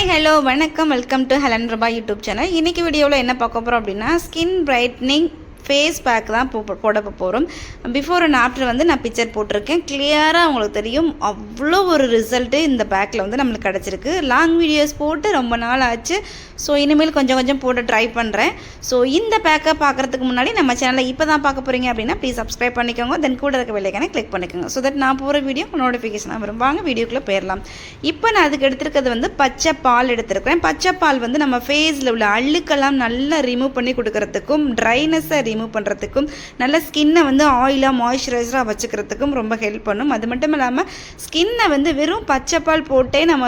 Hi hello வணக்கம். Welcome to Helan Prabha YouTube channel இன்றைக்கி வீடியோவில் என்ன பார்க்க போகிறோம் அப்படின்னா ஸ்கின் பிரைட்னிங் ஃபேஸ் பேக் தான் போ போட போகிறோம் பிஃபோர் அண்ட் ஆஃப்டர் வந்து நான் பிக்சர் போட்டிருக்கேன். கிளியராக உங்களுக்கு தெரியும். அவ்வளோ ஒரு ரிசல்ட்டு இந்த பேக்கில் வந்து நம்மளுக்கு கிடச்சிருக்கு. லாங் வீடியோஸ் போட்டு ரொம்ப நாள் ஆச்சு. ஸோ இனிமேல் கொஞ்சம் கொஞ்சம் போட்டு ட்ரை பண்ணுறேன் ஸோ இந்த பேக்கை பார்க்குறதுக்கு முன்னாடி நம்ம சேனலை இப்போ தான் பார்க்க போகிறீங்க அப்படின்னா ப்ளீஸ் சப்ஸ்கிரைப் பண்ணிக்கோங்க. தென் கூட இருக்க வெள்ளைக்கான கிளிக் பண்ணிக்கோங்க. ஸோ தட் நான் போகிற வீடியோ நோட்டிஃபிகேஷனாக வரும். வாங்க வீடியோக்குள்ளே போயிடலாம் இப்போ நான் அதுக்கு எடுத்துருக்கிறது வந்து பச்சை பால் எடுத்திருக்கிறேன். பச்சை பால் வந்து நம்ம ஃபேஸில் உள்ள அழுக்கெல்லாம் நல்லா ரிமூவ் பண்ணி கொடுக்கறதுக்கும் ட்ரைனஸை ரிமூவ் பண்ணுறதுக்கும் நல்ல ஸ்கின்னை வந்து ஆயிலாக மாய்ஸ்சரைசராக வச்சுக்கிறதுக்கும் ரொம்ப ஹெல்ப் பண்ணும். அது மட்டும் இல்லாமல் ஸ்கின்னை வந்து வெறும் பச்சை பால் போட்டே நம்ம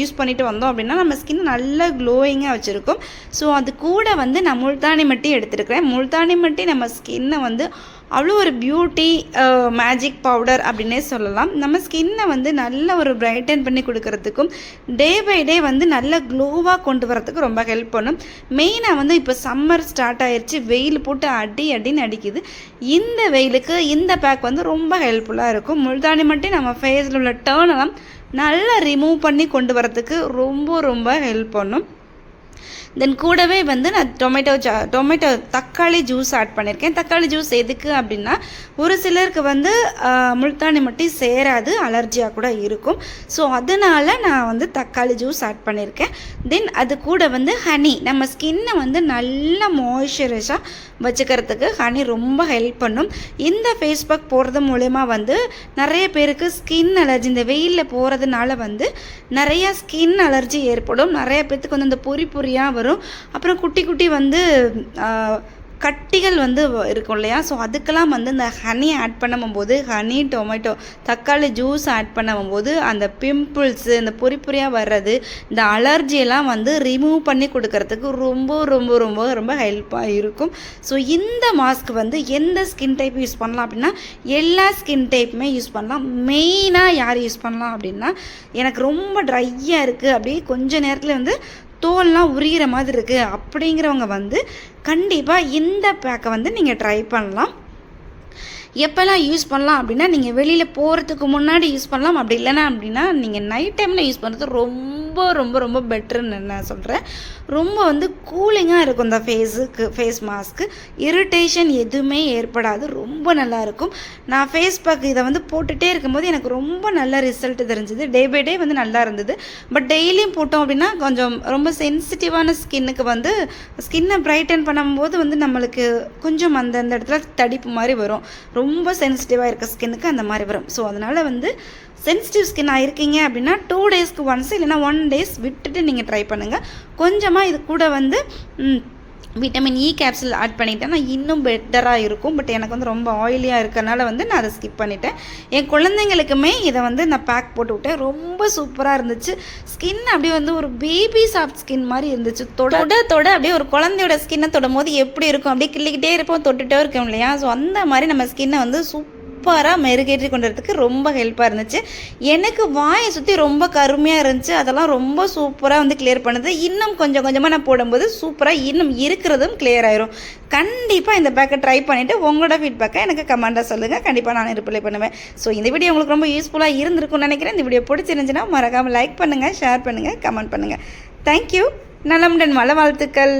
யூஸ் பண்ணிட்டு வந்தோம் அப்படின்னா நம்ம ஸ்கின் நல்லா க்ளோயிங்காக வச்சுருக்கும். ஸோ அது கூட வந்து நான் முல்தானி மட்டி எடுத்துருக்கிறேன். முல்தானி மட்டி நம்ம ஸ்கின்னை வந்து அவ்வளோ ஒரு பியூட்டி மேஜிக் பவுடர் அப்படின்னே சொல்லலாம். நம்ம ஸ்கின்னை வந்து நல்ல ஒரு பிரைட்டன் பண்ணி கொடுக்கறதுக்கும் டே பை டே வந்து நல்ல க்ளோவாக கொண்டு வரத்துக்கு ரொம்ப ஹெல்ப் பண்ணும். மெயினாக வந்து இப்போ சம்மர் ஸ்டார்ட் ஆயிடுச்சு வெயில் போட்டு அடி அடின்னு அடிக்குது. இந்த வெயிலுக்கு இந்த பேக் வந்து ரொம்ப ஹெல்ப்ஃபுல்லாக இருக்கும். முல்தானி மட்டும் நம்ம ஃபேஸில் உள்ள டேர்னெல்லாம் நல்லா ரிமூவ் பண்ணி கொண்டு வரதுக்கு ரொம்ப ரொம்ப ஹெல்ப் பண்ணும். தென் கூடவே வந்து நான் டொமேட்டோ ஜா டொமேட்டோ தக்காளி ஜூஸ் ஆட் பண்ணியிருக்கேன் தக்காளி ஜூஸ் எதுக்கு அப்படின்னா ஒரு சிலருக்கு வந்து முல்தானி மட்டி சேராது அலர்ஜியாக கூட இருக்கும். ஸோ அதனால் நான் வந்து தக்காளி ஜூஸ் ஆட் பண்ணியிருக்கேன் தென் அது கூட வந்து ஹனி நம்ம ஸ்கின்னை வந்து நல்ல மாய்ஸ்சரைஸாக வச்சுக்கிறதுக்கு ஹனி ரொம்ப ஹெல்ப் பண்ணும். இந்த ஃபேஸ் பேக் போடுறது மூலயமா வந்து நிறைய பேருக்கு ஸ்கின் அலர்ஜி இந்த வெயிலில் போகிறதுனால வந்து நிறையா ஸ்கின் அலர்ஜி ஏற்படும். நிறைய பேர்த்துக்கு வந்து இந்த பொறி பொறியாக வரும். வரும். அப்புறம் குட்டி குட்டி வந்து கட்டிகள் வந்து இருக்கும் இல்லையா? ஸோ அதுக்கெல்லாம் வந்து இந்த ஹனி ஆட் பண்ணும்போது ஹனி டொமேட்டோ தக்காளி ஜூஸ் ஆட் பண்ணும்போது அந்த பிம்பிள்ஸு இந்த பொறி பொறியாக வர்றது இந்த அலர்ஜியெல்லாம் வந்து ரிமூவ் பண்ணி கொடுக்கறதுக்கு ரொம்ப ரொம்ப ரொம்ப ரொம்ப ஹெல்ப்பாக இருக்கும். ஸோ இந்த மாஸ்க் வந்து எந்த ஸ்கின் டைப் யூஸ் பண்ணலாம் அப்படின்னா எல்லா ஸ்கின் டைப்புமே யூஸ் பண்ணலாம். மெயினாக யார் யூஸ் பண்ணலாம் அப்படின்னா எனக்கு ரொம்ப ட்ரையாக இருக்குது அப்படியே கொஞ்ச நேரத்தில் வந்து தோல்லாம் உரிகிற மாதிரி இருக்குது அப்படிங்கிறவங்க வந்து கண்டிப்பாக இந்த பேக்கை வந்து நீங்கள் ட்ரை பண்ணலாம். எப்போல்லாம் யூஸ் பண்ணலாம் அப்படின்னா நீங்கள் வெளியில் போகிறதுக்கு முன்னாடி யூஸ் பண்ணலாம். அப்படி இல்லைன்னா அப்படின்னா நீங்கள் நைட் டைமில் யூஸ் பண்ணுறது ரொம்ப ரொம்ப ரொம்ப ரொம்ப பெட்டர்னு நான் சொல்கிறேன் ரொம்ப வந்து கூலிங்காக இருக்கும் இந்த ஃபேஸுக்கு ஃபேஸ் மாஸ்க்கு இரிட்டேஷன் எதுவுமே ஏற்படாது. ரொம்ப நல்லாயிருக்கும் நான் ஃபேஸ் பேக் இதை வந்து போட்டுகிட்டே இருக்கும்போது எனக்கு ரொம்ப நல்ல ரிசல்ட் தெரிஞ்சுது. டே பை டே வந்து நல்லா இருந்தது. பட் டெய்லியும் போட்டோம் அப்படின்னா கொஞ்சம் ரொம்ப சென்சிட்டிவான ஸ்கின்னுக்கு வந்து ஸ்கின்னை பிரைட்டன் பண்ணும்போது வந்து நம்மளுக்கு கொஞ்சம் அந்த அந்த இடத்துல தடிப்பு மாதிரி வரும். ரொம்ப சென்சிட்டிவாக இருக்க ஸ்கின்னுக்கு அந்த மாதிரி வரும். ஸோ அதனால் வந்து சென்சிட்டிவ் ஸ்கின்னாக இருக்கீங்க அப்படின்னா டூ டேஸ்க்கு ஒன்ஸ் இல்லைனா ஒன் டேஸ் விட்டுட்டு நீங்கள் ட்ரை பண்ணுங்கள் கொஞ்சமாக இது கூட வந்து vitamin E capsule e add பண்ணிட்டேன்னா இன்னும் பெட்டராக இருக்கும். பட் எனக்கு வந்து ரொம்ப ஆயிலியாக இருக்கனால வந்து நான் அதை ஸ்கிப் பண்ணிட்டேன். என் குழந்தைங்களுக்குமே இதை வந்து நான் பேக் போட்டு விட்டேன். ரொம்ப சூப்பராக இருந்துச்சு. ஸ்கின் அப்படியே வந்து ஒரு பேபி சாஃப்ட் ஸ்கின் மாதிரி இருந்துச்சு. தொட தொட அப்படியே ஒரு குழந்தையோட ஸ்கின்னை தொடும் போது எப்படி இருக்கும்? அப்படியே கிள்ளிக்கிட்டே இருப்போம். தொட்டுகிட்டே இருக்கோம் இல்லையா? ஸோ அந்த மாதிரி நம்ம ஸ்கின்னை வந்து சூப் சூப்பராக மெருகேற்றி கொண்டு ரொம்ப ஹெல்ப்பாக இருந்துச்சு. எனக்கு வாயை சுற்றி ரொம்ப கருமையாக இருந்துச்சு. அதெல்லாம் ரொம்ப சூப்பராக வந்து கிளியர் பண்ணுது. இன்னும் கொஞ்சம் கொஞ்சமாக நான் போடும்போது சூப்பராக இன்னும் இருக்கிறதும் கிளியர் ஆயிரும். கண்டிப்பாக இந்த பேக்கை ட்ரை பண்ணிவிட்டு உங்களோட ஃபீட்பேக்கை எனக்கு கமெண்ட்டாக சொல்லுங்கள் கண்டிப்பாக நான் ரிப்ளை பண்ணுவேன். ஸோ இந்த வீடியோ உங்களுக்கு ரொம்ப யூஸ்ஃபுல்லாக இருந்திருக்கும்னு நினைக்கிறேன். இந்த வீடியோ பிடிச்சிருந்துச்சுன்னா மறக்காமல் லைக் பண்ணுங்கள் ஷேர் பண்ணுங்கள் கமெண்ட் பண்ணுங்கள் தேங்க்யூ நலமுடன் மல வாழ்த்துக்கள்.